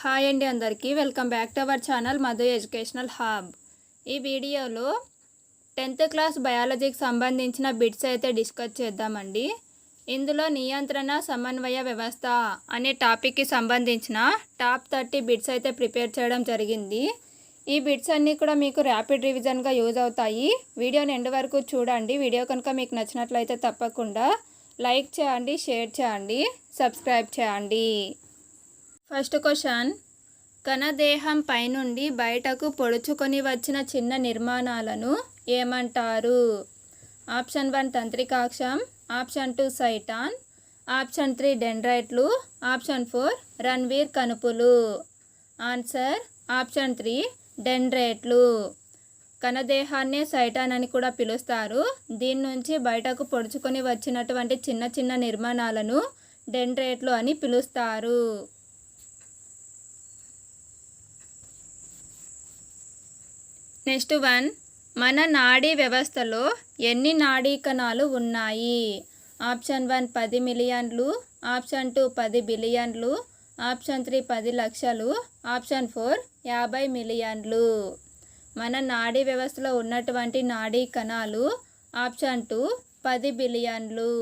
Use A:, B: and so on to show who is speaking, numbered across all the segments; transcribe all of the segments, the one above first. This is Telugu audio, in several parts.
A: హాయ్ అండి అందరికీ. Welcome back to our channel Madhu educational hub. ఈ వీడియోలో టెన్త్ క్లాస్ బయాలజీకి సంబంధించిన బిట్స్ అయితే డిస్కస్ చేద్దామండి. ఇందులో నియంత్రణ సమన్వయ వ్యవస్థ అనే టాపిక్కి సంబంధించిన టాప్ థర్టీ బిట్స్ అయితే ప్రిపేర్ చేయడం జరిగింది. ఈ బిట్స్ అన్నీ కూడా మీకు ర్యాపిడ్ రివిజన్గా యూజ్ అవుతాయి. వీడియోని ఎండ్ వరకు చూడండి. వీడియో కనుక మీకు నచ్చినట్లయితే తప్పకుండా లైక్ చేయండి షేర్ చేయండి సబ్స్క్రైబ్ చేయండి. First question. కణదేహం పైనుండి బయటకు పొడుచుకొని వచ్చిన చిన్న నిర్మాణాలను ఏమంటారు? Option one తంత్రికాక్షం option two cyton option three డెండ్రైట్లు option four Ranvier కనుపులు ఆన్సర్ ఆప్షన్ త్రీ డెండ్రైట్లు. కణదేహాన్నే సైటాన్ అని కూడా పిలుస్తారు. దీని నుంచి బయటకు పొడుచుకొని వచ్చినటువంటి చిన్న చిన్న నిర్మాణాలను డెండ్రేట్లు అని పిలుస్తారు. నెక్స్ట్ వన్ మన నాడీ వ్యవస్థలో ఎన్ని నాడీ కణాలు ఉన్నాయి? ఆప్షన్ వన్ పది మిలియన్లు ఆప్షన్ టూ పది బిలియన్లు ఆప్షన్ త్రీ పది లక్షలు ఆప్షన్ ఫోర్ యాభై మిలియన్లు. మన నాడీ వ్యవస్థలో ఉన్నటువంటి నాడీ కణాలు ఆప్షన్ టూ పది బిలియన్లు.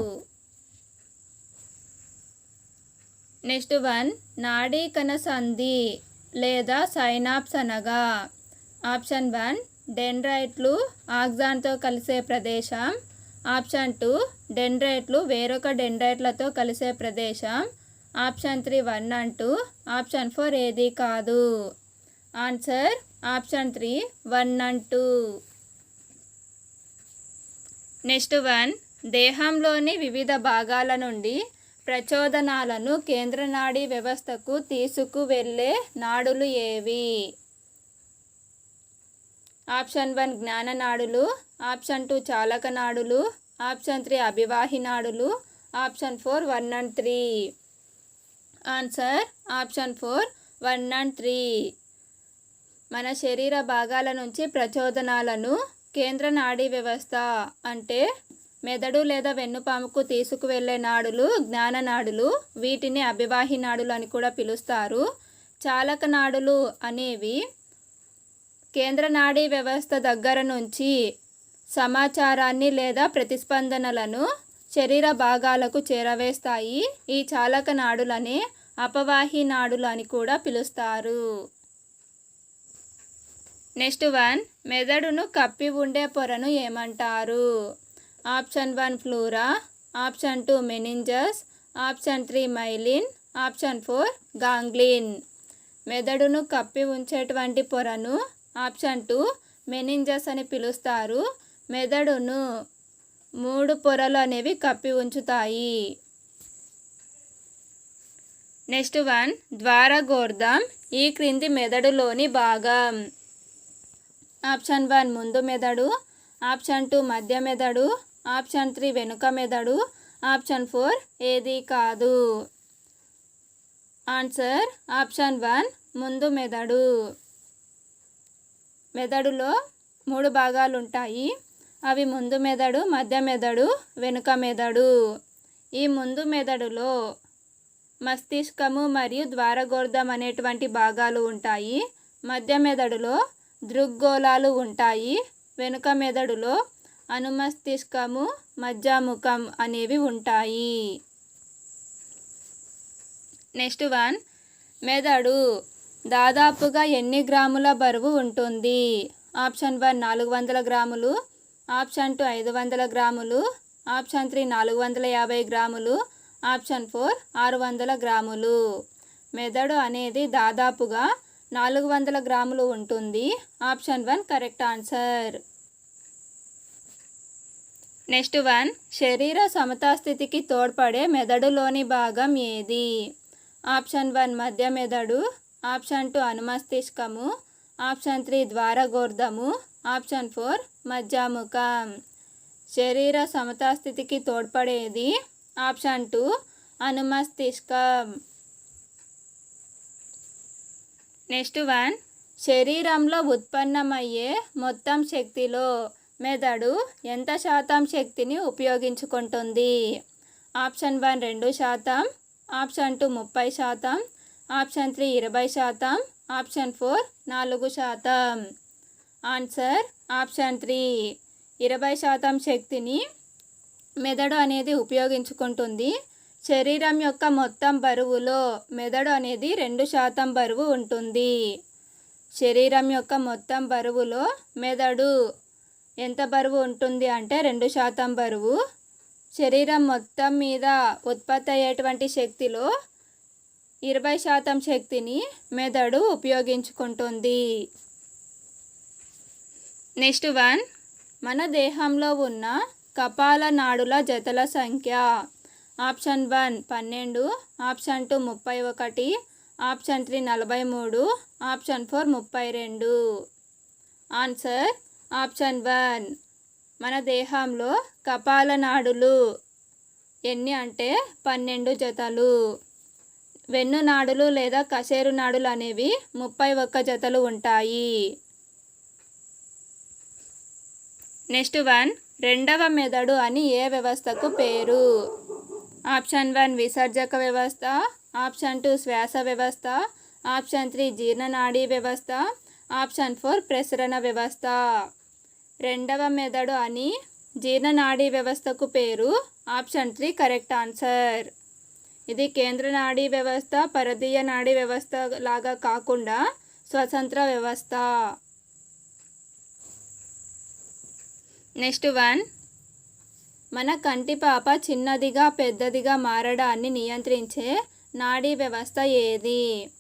A: నెక్స్ట్ వన్ నాడీ కణ సంధి లేదా సైనాప్స్ అనగా ఆప్షన్ వన్ డెండ్రైట్లు ఆక్సాన్తో కలిసే ప్రదేశం. ఆప్షన్ టూ డెండ్రైట్లు వేరొక డెండ్రైట్లతో కలిసే ప్రదేశం. ఆప్షన్ త్రీ వన్ అంటూ ఆప్షన్ ఫోర్ ఏది కాదు. ఆన్సర్ ఆప్షన్ త్రీ వన్ అంటూ నెక్స్ట్ వన్ దేహంలోని వివిధ భాగాల నుండి ప్రచోదనాలను కేంద్ర నాడీ వ్యవస్థకు తీసుకువెళ్ళే నాడులు ఏవి? ఆప్షన్ వన్ జ్ఞాన నాడులు ఆప్షన్ టూ చాలకనాడులు option three అభివాహినాడులు option four one and three. Answer option four one and three. మన శరీర భాగాల నుంచి ప్రచోదనాలను కేంద్ర నాడీ వ్యవస్థ అంటే మెదడు లేదా వెన్నుపాముకు తీసుకువెళ్ళే నాడులు జ్ఞాన నాడులు వీటిని అభివాహి నాడులు అని కూడా పిలుస్తారు. చాలక నాడులు అనేవి కేంద్ర నాడీ వ్యవస్థ దగ్గర నుంచి సమాచారాన్ని లేదా ప్రతిస్పందనలను శరీర భాగాలకు చేరవేస్తాయి. ఈ చాలక నాడులనే అపవాహి నాడులు అని కూడా పిలుస్తారు. నెక్స్ట్ వన్ మెదడును కప్పి ఉండే పొరను ఏమంటారు? Option one pleura. Option two meninges. Option three myelin. Option four ganglion. మెదడును కప్పి ఉంచేటువంటి పొరను ఆప్షన్ టూ మెనింజస్ అని పిలుస్తారు. మెదడును మూడు పొరలు అనేవి కప్పి ఉంచుతాయి. నెక్స్ట్ వన్ ద్వారగోర్ధం ఈ క్రింది మెదడులోని భాగం. ఆప్షన్ వన్ ముందు మెదడు. ఆప్షన్ టూ మధ్య మెదడు. ఆప్షన్ త్రీ వెనుక మెదడు. ఆప్షన్ ఫోర్ ఏది కాదు. ఆన్సర్ ఆప్షన్ వన్ ముందు మెదడు. మెదడులో మూడు భాగాలు ఉంటాయి అవి ముందు మెదడు మధ్య మెదడు వెనుక మెదడు. ఈ ముందు మెదడులో మస్తిష్కము మరియు ద్వారగోర్ధం అనేటువంటి భాగాలు ఉంటాయి. మధ్య మెదడులో దృగ్గోళాలు ఉంటాయి. వెనుక మెదడులో అనుమస్తిష్కము మజ్జాముఖం అనేవి ఉంటాయి. Next one. మెదడు. దాదాపుగా ఎన్ని గ్రాముల బరువు ఉంటుంది? ఆప్షన్ వన్ నాలుగు వందల గ్రాములు ఆప్షన్ టూ ఐదు వందల గ్రాములు ఆప్షన్ త్రీ నాలుగు వందల యాభై గ్రాములు ఆప్షన్ ఫోర్ ఆరు వందల గ్రాములు. మెదడు అనేది దాదాపుగా నాలుగు వందల గ్రాములు ఉంటుంది. Option one correct answer. Next one శరీర సమతాస్థితికి తోడ్పడే మెదడులోని భాగం ఏది? ఆప్షన్ వన్ మధ్య మెదడు ఆప్షన్ టూ అనుమస్తిష్కము. ఆప్షన్ త్రీ ద్వారగోర్ధము. ఆప్షన్ ఫోర్ మజ్జాముఖం శరీర సమతాస్థితికి తోడ్పడేది ఆప్షన్ టూ అనుమస్తిష్కం. Next one. శరీరంలో ఉత్పన్నమయ్యే మొత్తం శక్తిలో మెదడు ఎంత శాతం శక్తిని ఉపయోగించుకుంటుంది? ఆప్షన్ వన్ రెండు శాతం. ఆప్షన్ టూ ముప్పై శాతం. ఆప్షన్ త్రీ ఇరవై శాతం. ఆప్షన్ ఫోర్ నాలుగు శాతం. Answer option three. ఇరవై శాతం శక్తిని మెదడు అనేది ఉపయోగించుకుంటుంది. శరీరం యొక్క మొత్తం బరువులో మెదడు అనేది రెండు శాతం బరువు ఉంటుంది. శరీరం యొక్క మొత్తం బరువులో మెదడు ఎంత బరువు ఉంటుంది అంటే రెండు శాతం బరువు. శరీరం మొత్తం మీద ఉత్పత్తి అయ్యేటువంటి శక్తిలో ఇరవై శాతం శక్తిని మెదడు ఉపయోగించుకుంటుంది. Next one. మన దేహంలో ఉన్న కపాల నాడుల జతల సంఖ్య. ఆప్షన్ వన్ పన్నెండు ఆప్షన్ టూ ముప్పై ఒకటి ఆప్షన్ త్రీ నలభై మూడు ఆప్షన్ ఫోర్ ముప్పై రెండు. Answer option one. మన దేహంలో కపాల నాడులు ఎన్ని అంటే పన్నెండు జతలు. వెన్ను నాడులు లేదా కసేరు నాడులు అనేవి ముప్పై ఒక్క జతలు ఉంటాయి. నెక్స్ట్ వన్ రెండవ మెదడు అని ఏ వ్యవస్థకు పేరు? ఆప్షన్ వన్ విసర్జక వ్యవస్థ. ఆప్షన్ టూ శ్వాస వ్యవస్థ. ఆప్షన్ త్రీ జీర్ణనాడీ వ్యవస్థ. ఆప్షన్ ఫోర్ ప్రసరణ వ్యవస్థ. రెండవ మెదడు అని జీర్ణనాడీ వ్యవస్థకు పేరు? Option three correct answer. ఇది కేంద్ర నాడీ వ్యవస్థ పరదీయ నాడీ వ్యవస్థ లాగా కాకుండా స్వతంత్ర వ్యవస్థ. Next one. మన కంటి పాప చిన్నదిగా పెద్దదిగా మారడాన్ని నియంత్రించే నాడీ వ్యవస్థ ఏది?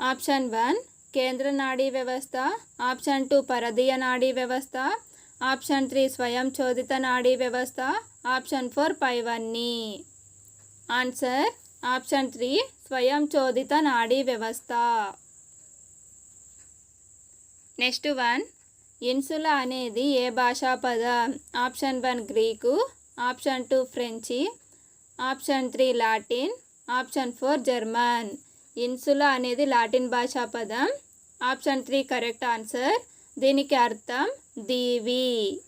A: ఆప్షన్ వన్ కేంద్ర నాడీ వ్యవస్థ. ఆప్షన్ టూ పరదీయ నాడీ వ్యవస్థ. ఆప్షన్ త్రీ స్వయం చోదిత నాడీ వ్యవస్థ. ఆప్షన్ ఫోర్ పైవన్నీ. ఆన్సర్ ఆప్షన్ త్రీ స్వయం చోదిత నాడీ వ్యవస్థ. నెక్స్ట్ వన్ ఇన్సులా అనేది ఏ భాషా పదం? Option one Greek option two French option three Latin option four German. Insula అనేది లాటిన్ భాషా పదం. ఆప్షన్ త్రీ కరెక్ట్ ఆన్సర్ దీనికి అర్థం దీవి.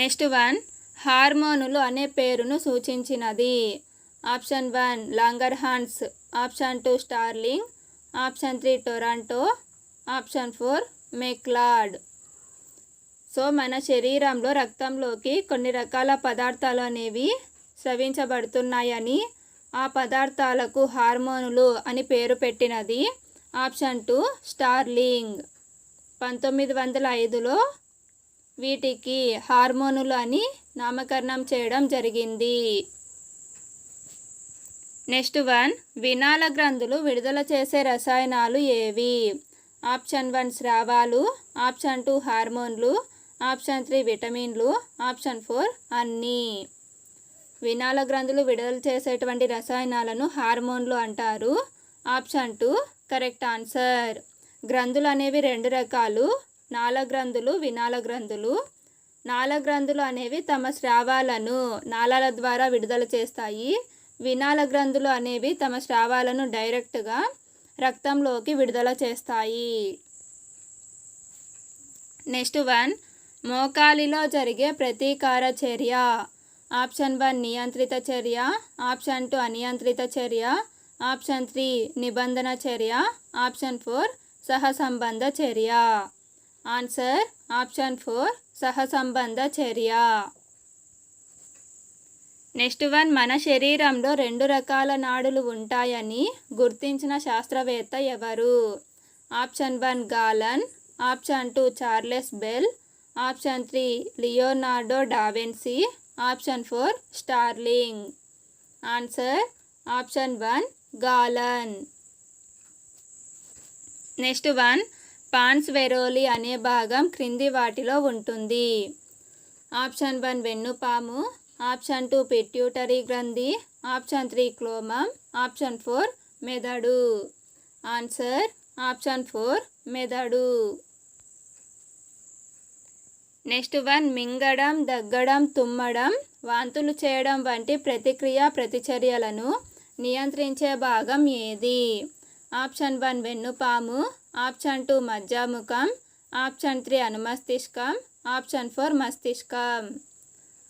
A: నెక్స్ట్ వన్ హార్మోనులు అనే పేరును సూచించినది. Option one Langerhans. Option two Starling. Option three Toronto. Option four Macleod. So మన శరీరంలో రక్తంలోకి కొన్ని రకాల పదార్థాలు అనేవి స్రవించబడుతున్నాయని ఆ పదార్థాలకు హార్మోనులు అని పేరు పెట్టినది. Option two Starling. పంతొమ్మిది వందల ఐదులో వీటికి హార్మోనులు అని నామకరణం చేయడం జరిగింది. నెక్స్ట్ వన్ వినాల గ్రంథులు విడుదల చేసే రసాయనాలు ఏవి? ఆప్షన్ వన్ స్రావాలు ఆప్షన్ టూ హార్మోన్లు ఆప్షన్ త్రీ విటమిన్లు ఆప్షన్ ఫోర్ అన్నీ. వినాల గ్రంథులు విడుదల చేసేటువంటి రసాయనాలను హార్మోన్లు అంటారు. Option two correct answer. గ్రంథులు అనేవి రెండు రకాలు. నాల గ్రంథులు వినాల గ్రంథులు నాల అనేవి తమ స్రావాలను నాళాల ద్వారా విడుదల చేస్తాయి. వినాల గ్రంథులు అనేవి తమ స్రావాలను డైరెక్ట్గా రక్తంలోకి విడుదల చేస్తాయి. నెక్స్ట్ వన్ మోకాలిలో జరిగే ప్రతీకార చర్య. ఆప్షన్ వన్ నియంత్రిత చర్య. ఆప్షన్ టూ అనియంత్రిత చర్య. ఆప్షన్ త్రీ నిబంధన చర్య. ఆప్షన్ ఫోర్ సహసంబంధ చర్య. ఆన్సర్ ఆప్షన్ ఫోర్ సహసంబంధ చర్య. నెక్స్ట్ వన్ మన శరీరంలో రెండు రకాల నాడులు ఉంటాయని గుర్తించిన శాస్త్రవేత్త ఎవరు? Option one Galen option two Charles Bell option three Leonardo da Vinci option four Starling answer option one Galen next one pons varolii అనే భాగం క్రింది వాటిలో ఉంటుంది. ఆప్షన్ వన్ వెన్నుపాము ఆప్షన్ టూ పిట్యూటరీ గ్రంథి ఆప్షన్ త్రీ క్లోమం ఆప్షన్ ఫోర్ మెదడు. ఆన్సర్ ఆప్షన్ ఫోర్ మెదడు. నెక్స్ట్ వన్ మింగడం దగ్గడం తుమ్మడం వాంతులు చేయడం వంటి ప్రతిక్రియ ప్రతిచర్యలను నియంత్రించే భాగం ఏది? ఆప్షన్ వన్ వెన్నుపాము ఆప్షన్ టూ మజ్జాముఖం ఆప్షన్ త్రీ అనుమస్తిష్కం. ఆప్షన్ ఫోర్ మస్తిష్కం.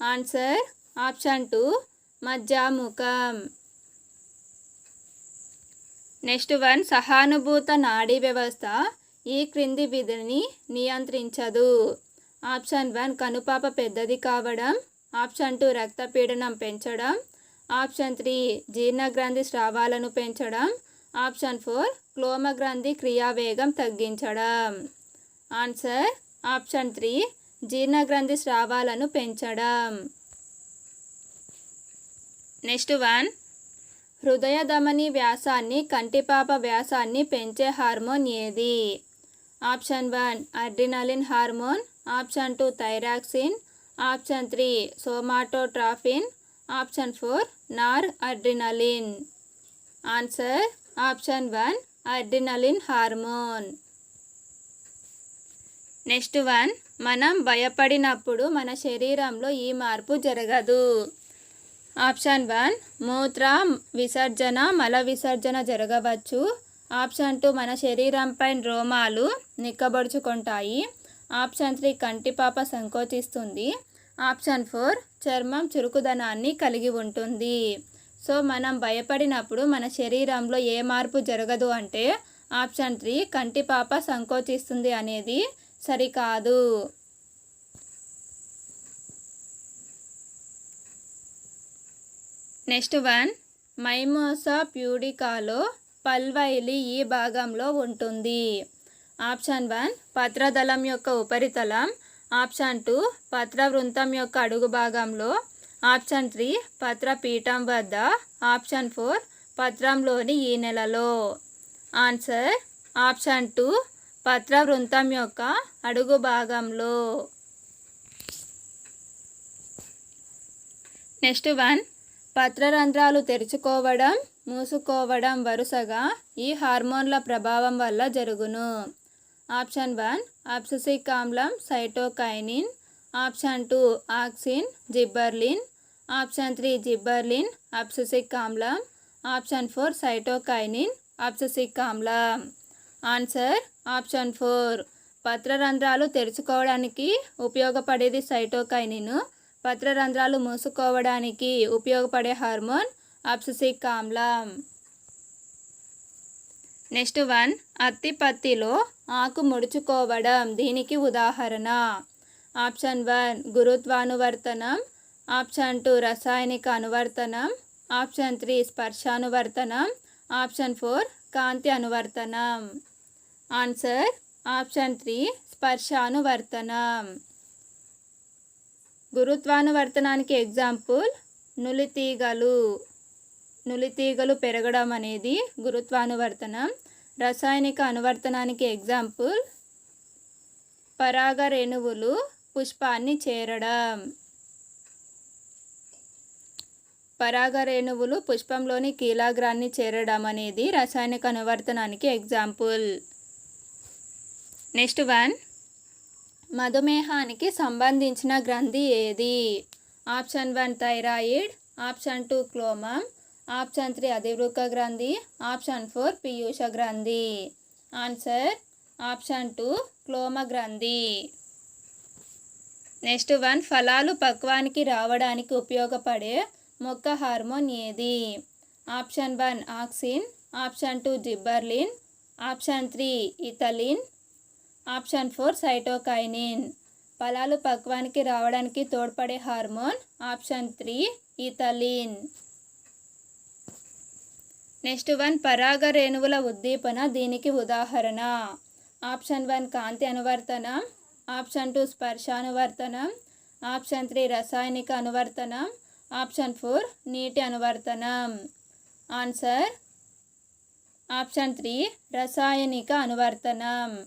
A: ఆన్సర్ ఆప్షన్ టూ మజ్జాముఖం నెక్స్ట్ వన్ సహానుభూత నాడీ వ్యవస్థ ఈ క్రింది విధిని నియంత్రించదు. ఆప్షన్ వన్ కనుపాప పెద్దది కావడం. ఆప్షన్ టూ రక్తపీడనం పెంచడం. ఆప్షన్ త్రీ జీర్ణగ్రంథి స్రావాలను పెంచడం. ఆప్షన్ ఫోర్ క్లోమగ్రంథి క్రియావేగం తగ్గించడం. ఆన్సర్ ఆప్షన్ త్రీ జీర్ణగ్రంథి స్రావాలను పెంచడం. నెక్స్ట్ వన్ హృదయ ధమని వ్యాసాన్ని కంటిపాప వ్యాసాన్ని పెంచే హార్మోన్ ఏది? Option one adrenaline hormone. Option two thyroxine. Option three somatotrophin. Option four noradrenaline. Answer option one adrenaline hormone. Next one మనం భయపడినప్పుడు మన శరీరంలో ఈ మార్పు జరగదు. ఆప్షన్ వన్ మూత్ర విసర్జన మల విసర్జన జరగవచ్చు. ఆప్షన్ టూ మన శరీరంపై రోమాలు నిక్కబడుచుకుంటాయి. ఆప్షన్ త్రీ కంటిపాప సంకోచిస్తుంది. ఆప్షన్ ఫోర్ చర్మం చురుకుదనాన్ని కలిగి ఉంటుంది. సో మనం భయపడినప్పుడు మన శరీరంలో ఏ మార్పు జరగదు అంటే ఆప్షన్ త్రీ కంటిపాప సంకోచిస్తుంది అనేది సరికాదు. నెక్స్ట్ వన్ మైమోసా ప్యూడికాలో పల్వైలి ఈ భాగంలో ఉంటుంది. ఆప్షన్ వన్ పత్రదళం యొక్క ఉపరితలం. ఆప్షన్ టూ పత్రవృంతం యొక్క అడుగు భాగంలో ఆప్షన్ త్రీ పత్రపీఠం వద్ద. ఆప్షన్ ఫోర్ పత్రంలోని ఈ నెలలో. ఆన్సర్ ఆప్షన్ టూ పత్ర వృంతం యొక్క అడుగు భాగంలో. నెక్స్ట్ వన్ పత్రరంధ్రాలు తెరుచుకోవడం మూసుకోవడం వరుసగా ఈ హార్మోన్ల ప్రభావం వల్ల జరుగును. ఆప్షన్ వన్ అబ్ససిక్ ఆమ్లం cytokinin option two auxin gibberellin. Option three gibberellin. Abscisic ఆమ్లం ఆప్షన్ ఫోర్ సైటోకైనిన్. అప్ససిక్ ఆమ్లం ఆన్సర్ ఆప్షన్ ఫోర్. పత్రరంధ్రాలు తెరుచుకోవడానికి ఉపయోగపడేది సైటోకైనిన్. పత్రరంధ్రాలు మూసుకోవడానికి ఉపయోగపడే హార్మోన్ అప్ససిక్ ఆమ్లం నెక్స్ట్ వన్ అత్తి పత్తిలో ఆకు ముడుచుకోవడం. దీనికి ఉదాహరణ. ఆప్షన్ వన్ గురుత్వానువర్తనం. ఆప్షన్ టూ రసాయనిక అనువర్తనం. ఆప్షన్ త్రీ స్పర్శానువర్తనం. ఆప్షన్ ఫోర్ కాంతి అనువర్తనం. ఆన్సర్ ఆప్షన్ త్రీ స్పర్శానువర్తనం. గురుత్వానువర్తనానికి ఎగ్జాంపుల్ నులితీగలు. నులితీగలు పెరగడం అనేది గురుత్వానువర్తనం. రసాయనిక అనువర్తనానికి ఎగ్జాంపుల్ పరాగ రేణువులు పుష్పాన్ని చేరడం. పరాగ రేణువులు పుష్పంలోని కీలాగ్రాన్ని చేరడం అనేది రసాయనిక అనువర్తనానికి ఎగ్జాంపుల్. Next one. మధుమేహానికి సంబంధించిన గ్రంథి ఏది? Option one thyroid option two క్లోమం option three అధివృక గ్రంథి ఆప్షన్ ఫోర్ పీయూష గ్రంథి. ఆన్సర్ ఆప్షన్ టూ క్లోమ గ్రంథి. నెక్స్ట్ వన్ ఫలాలు పక్వానికి రావడానికి ఉపయోగపడే మొక్క హార్మోన్ ఏది? Option one auxin. Option two gibberellin. Option three ethylene. Option four cytokinin. ఫలాలు పక్వానికి రావడానికి తోడ్పడే hormone option three ethylene. Next one పరాగ రేణువుల ఉద్దీపన దీనికి ఉదాహరణ. ఆప్షన్ వన్ కాంతి అనువర్తనం. ఆప్షన్ టూ స్పర్శానువర్తనం ఆప్షన్ త్రీ రసాయనిక అనువర్తనం. ఆప్షన్ ఫోర్ నీటి అనువర్తనం. ఆన్సర్ ఆప్షన్ త్రీ రసాయనిక అనువర్తనం.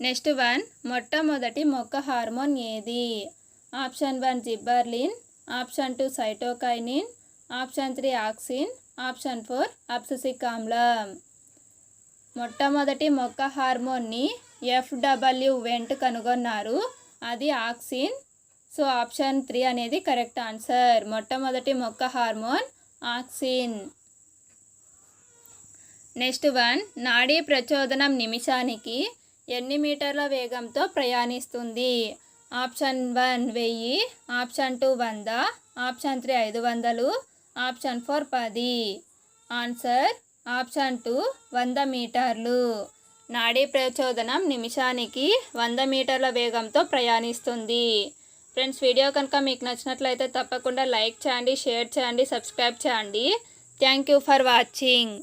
A: నెక్స్ట్ వన్ మొట్టమొదటి మొక్క హార్మోన్ ఏది? Option one gibberellin. Option two cytokinin. Option three auxin. Option four abscisic ఆమ్లం. మొట్టమొదటి మొక్క హార్మోన్ని ఎఫ్డబ్ల్యూ వెంట్ కనుగొన్నారు. అది ఆక్సిన్. సో ఆప్షన్ త్రీ అనేది కరెక్ట్ ఆన్సర్ మొట్టమొదటి మొక్క హార్మోన్ ఆక్సిన్. నెక్స్ట్ వన్ నాడీ ప్రచోదనం నిమిషానికి ఎన్ని మీటర్ల వేగంతో ప్రయాణిస్తుంది? ఆప్షన్ వన్ వెయ్యి. ఆప్షన్ టూ వంద. ఆప్షన్ త్రీ ఐదు వందలు. ఆప్షన్ ఫోర్ పది. ఆన్సర్ ఆప్షన్ టూ వంద మీటర్లు. నాడీ ప్రచోదనం నిమిషానికి వంద మీటర్ల వేగంతో ప్రయాణిస్తుంది. ఫ్రెండ్స్ వీడియో కనుక మీకు నచ్చినట్లయితే తప్పకుండా లైక్ చేయండి షేర్ చేయండి సబ్స్క్రైబ్ చేయండి. Thank you for watching.